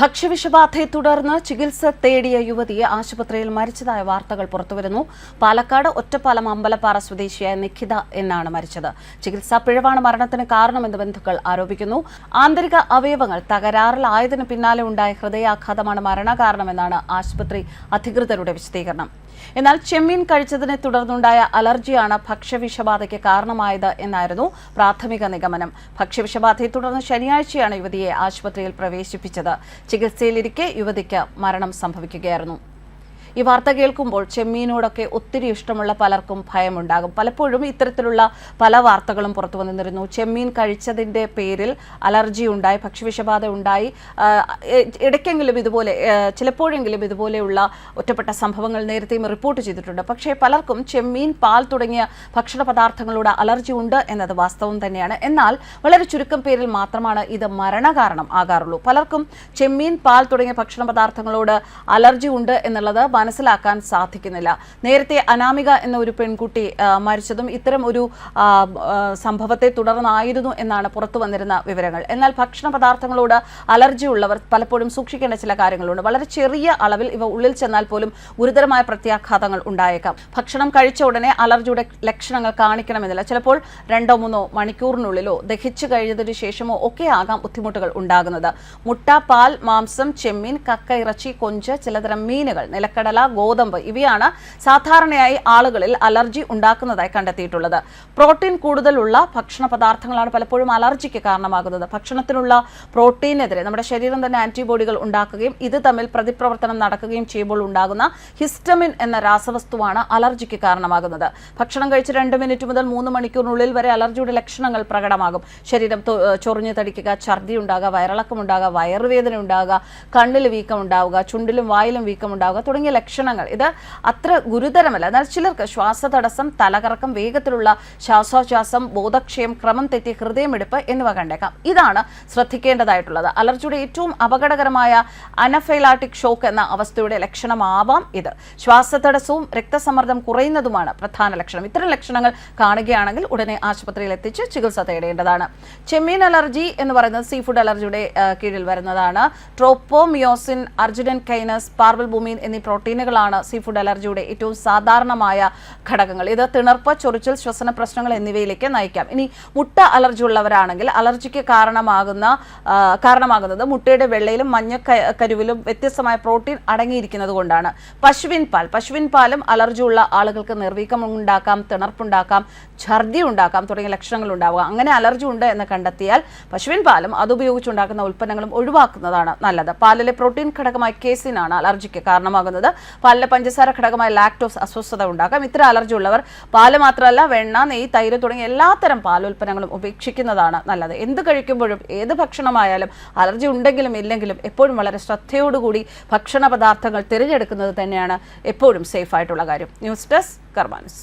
ഭക്ഷ്യവിഷബാധയെ തുടർന്ന് ചികിത്സ തേടിയ യുവതിയെ ആശുപത്രിയിൽ മരിച്ചതായ വാർത്തകൾ പുറത്തുവരുന്നു. പാലക്കാട് ഒറ്റപ്പാലം അമ്പലപ്പാറ സ്വദേശിയായ നിഖിത എന്നാണ് മരിച്ചത്. ചികിത്സാ പിഴവാണ് മരണത്തിന് കാരണമെന്ന് ബന്ധുക്കൾ ആരോപിക്കുന്നു. ആന്തരിക അവയവങ്ങൾ തകരാറിലായതിനു പിന്നാലെ ഉണ്ടായ ഹൃദയാഘാതമാണ് മരണകാരണമെന്നാണ് ആശുപത്രി അധികൃതരുടെ വിശദീകരണം. എന്നാൽ ചെമ്മീൻ കഴിച്ചതിനെ തുടർന്നുണ്ടായ അലർജിയാണ് ഭക്ഷ്യവിഷബാധയ്ക്ക് കാരണമായത് എന്നായിരുന്നു പ്രാഥമിക നിഗമനം. ഭക്ഷ്യവിഷബാധയെ തുടർന്ന് ശനിയാഴ്ചയാണ് യുവതിയെ ആശുപത്രിയിൽ പ്രവേശിപ്പിച്ചത്. ചികിത്സയിലിരിക്കെ യുവതിക്ക് മരണം സംഭവിക്കുകയായിരുന്നു. ഈ വാർത്ത കേൾക്കുമ്പോൾ ചെമ്മീനോടൊക്കെ ഒത്തിരി ഇഷ്ടമുള്ള പലർക്കും ഭയമുണ്ടാകും. പലപ്പോഴും ഇത്തരത്തിലുള്ള പല വാർത്തകളും പുറത്തു വന്നിരുന്നു. ചെമ്മീൻ കഴിച്ചതിന്റെ പേരിൽ അലർജി ഉണ്ടായി ഭക്ഷ്യവിഷബാധ ഉണ്ടായി. ഇടയ്ക്കെങ്കിലും ഇതുപോലെ ചിലപ്പോഴെങ്കിലും ഇതുപോലെയുള്ള ഒറ്റപ്പെട്ട സംഭവങ്ങൾ നേരത്തെയും റിപ്പോർട്ട് ചെയ്തിട്ടുണ്ട്. പക്ഷേ പലർക്കും ചെമ്മീൻ പാൽ തുടങ്ങിയ ഭക്ഷണ പദാർത്ഥങ്ങളോട് അലർജി ഉണ്ട് എന്നത് വാസ്തവം തന്നെയാണ്. എന്നാൽ വളരെ ചുരുക്കം പേരിൽ മാത്രമാണ് ഇത് മരണകാരണം ആകാറുള്ളൂ. പലർക്കും ചെമ്മീൻ പാൽ തുടങ്ങിയ ഭക്ഷണ പദാർത്ഥങ്ങളോട് അലർജി ഉണ്ട് എന്നുള്ളത് മനസ്സിലാക്കാൻ സാധിക്കുന്നില്ല. നേരത്തെ അനാമിക എന്ന ഒരു പെൺകുട്ടി മരിച്ചതും ഇത്തരം ഒരു സംഭവത്തെ തുടർന്നായിരുന്നു എന്നാണ് പുറത്തു വന്നിരുന്ന വിവരങ്ങൾ. എന്നാൽ ഭക്ഷണ പദാർത്ഥങ്ങളോട് അലർജി ഉള്ളവർ പലപ്പോഴും സൂക്ഷിക്കേണ്ട ചില കാര്യങ്ങളുണ്ട്. വളരെ ചെറിയ അളവിൽ ഇവ ഉള്ളിൽ ചെന്നാൽ പോലും ഗുരുതരമായ പ്രത്യാഘാതങ്ങൾ ഉണ്ടായേക്കാം. ഭക്ഷണം കഴിച്ച ഉടനെ അലർജിയുടെ ലക്ഷണങ്ങൾ കാണിക്കണമെന്നില്ല. ചിലപ്പോൾ രണ്ടോ മൂന്നോ മണിക്കൂറിനുള്ളിലോ ദഹിച്ചു കഴിഞ്ഞതിനു ശേഷമോ ഒക്കെ ആകാം ബുദ്ധിമുട്ടുകൾ ഉണ്ടാകുന്നത്. മുട്ട പാൽ മാംസം ചെമ്മീൻ കക്ക ഇറച്ചി കൊഞ്ച് ചിലതരം മീനുകൾ നിലക്കടല ഗോതമ്പ് ഇവയാണ് സാധാരണയായി ആളുകളിൽ അലർജി ഉണ്ടാക്കുന്നതായി കണ്ടെത്തിയിട്ടുള്ളത്. പ്രോട്ടീൻ കൂടുതലുള്ള ഭക്ഷണ പദാർത്ഥങ്ങളാണ് പലപ്പോഴും അലർജിക്ക് കാരണമാകുന്നത്. ഭക്ഷണത്തിനുള്ള പ്രോട്ടീനെതിരെ നമ്മുടെ ശരീരം തന്നെ ആന്റിബോഡികൾ ഉണ്ടാക്കുകയും ഇത് തമ്മിൽ പ്രതിപ്രവർത്തനം നടക്കുകയും ചെയ്യുമ്പോൾ ഉണ്ടാകുന്ന ഹിസ്റ്റമിൻ എന്ന രാസവസ്തുവാണ് അലർജിക്ക് കാരണമാകുന്നത്. ഭക്ഷണം കഴിച്ച് രണ്ട് മിനിറ്റ് മുതൽ മൂന്ന് മണിക്കൂറിനുള്ളിൽ വരെ അലർജിയുടെ ലക്ഷണങ്ങൾ പ്രകടമാകും. ശരീരം ചൊറിഞ്ഞു തടിക്കുക ഛർദി ഉണ്ടാകുക വയറിളക്കം ഉണ്ടാകുക വയറുവേദന ഉണ്ടാകുക കണ്ണിൽ വീക്കം ഉണ്ടാവുക ചുണ്ടിലും വായിലും വീക്കം ഉണ്ടാവുക തുടങ്ങിയ ലക്ഷണങ്ങൾ. ഇത് അത്ര ഗുരുതരമല്ല. എന്നാൽ ചിലർക്ക് ശ്വാസതടസ്സം തലകറക്കം വേഗത്തിലുള്ള ശ്വാസോച്ഛ്വാസം ബോധക്ഷയം ക്രമം തെറ്റി ഹൃദയമെടുപ്പ് എന്നിവ കണ്ടേക്കാം. ഇതാണ് ശ്രദ്ധിക്കേണ്ടതായിട്ടുള്ളത്. അലർജിയുടെ ഏറ്റവും അപകടകരമായ അനഫൈലാട്ടിക് ഷോക്ക് എന്ന അവസ്ഥയുടെ ലക്ഷണമാവാം ഇത്. ശ്വാസതടസ്സവും രക്തസമ്മർദ്ദം കുറയുന്നതുമാണ് പ്രധാന ലക്ഷണം. ഇത്തരം ലക്ഷണങ്ങൾ കാണുകയാണെങ്കിൽ ഉടനെ ആശുപത്രിയിൽ എത്തിച്ച് ചികിത്സ തേടേണ്ടതാണ്. ചെമ്മീൻ അലർജി എന്ന് പറയുന്നത് സീ ഫുഡ് അലർജിയുടെ കീഴിൽ വരുന്നതാണ്. ട്രോപ്പോമിയോസിൻ അർജുനൻ കൈനസ് പാർവൽ ബൂമീൻ എന്നീ പ്രോട്ടീനുകളാണ് സീ ഫുഡ് അലർജിയുടെ ഏറ്റവും സാധാരണമായ ഘടകങ്ങൾ. ഇത് തിണർപ്പ് ചൊറിച്ചിൽ ശ്വസന പ്രശ്നങ്ങൾ എന്നിവയിലേക്ക് നയിക്കാം. ഇനി മുട്ട അലർജി ഉള്ളവരാണെങ്കിൽ അലർജിക്ക് കാരണമാകുന്ന കാരണമാകുന്നത് മുട്ടയുടെ വെള്ളയിലും മഞ്ഞ കരുവിലും വ്യത്യസ്തമായ പ്രോട്ടീൻ അടങ്ങിയിരിക്കുന്നത് കൊണ്ടാണ്. പശുവിൻ പാൽ പശുവിൻ പാലും അലർജി ഉള്ള ആളുകൾക്ക് നിർവീക്കം ഉണ്ടാക്കാം തിണർപ്പുണ്ടാക്കാം ഛർദി ഉണ്ടാക്കാം തുടങ്ങിയ ലക്ഷണങ്ങൾ ഉണ്ടാവുക. അങ്ങനെ അലർജി ഉണ്ട് എന്ന് കണ്ടെത്തിയാൽ പശുവിൻ പാലും അതുപയോഗിച്ചുണ്ടാക്കുന്ന ഉൽപ്പന്നങ്ങളും ഒഴിവാക്കുന്നതാണ് നല്ലത്. പാലിലെ പ്രോട്ടീൻ ഘടകമായ കേസിനാണ് അലർജിക്ക് കാരണമാകുന്നത്. പാലിലെ പഞ്ചസാര ഘടകമായ ലാക്ടോസ് അസ്വസ്ഥത ഉണ്ടാക്കാം. ഇത്തരം അലർജി ഉള്ളവർ പാൽ മാത്രമല്ല വെണ്ണ നെയ്യ് തൈര് തുടങ്ങിയ എല്ലാത്തരം പാലുൽപ്പന്നങ്ങളും ഉപേക്ഷിക്കുന്നതാണ് നല്ലത്. എന്ത് കഴിക്കുമ്പോഴും ഏത് ഭക്ഷണമായാലും അലർജി ഉണ്ടെങ്കിലും ഇല്ലെങ്കിലും എപ്പോഴും വളരെ ശ്രദ്ധയോടുകൂടി ഭക്ഷണ പദാർത്ഥങ്ങൾ തിരഞ്ഞെടുക്കുന്നത് തന്നെയാണ് എപ്പോഴും സേഫ് ആയിട്ടുള്ള കാര്യം. News desk കർമാനസ്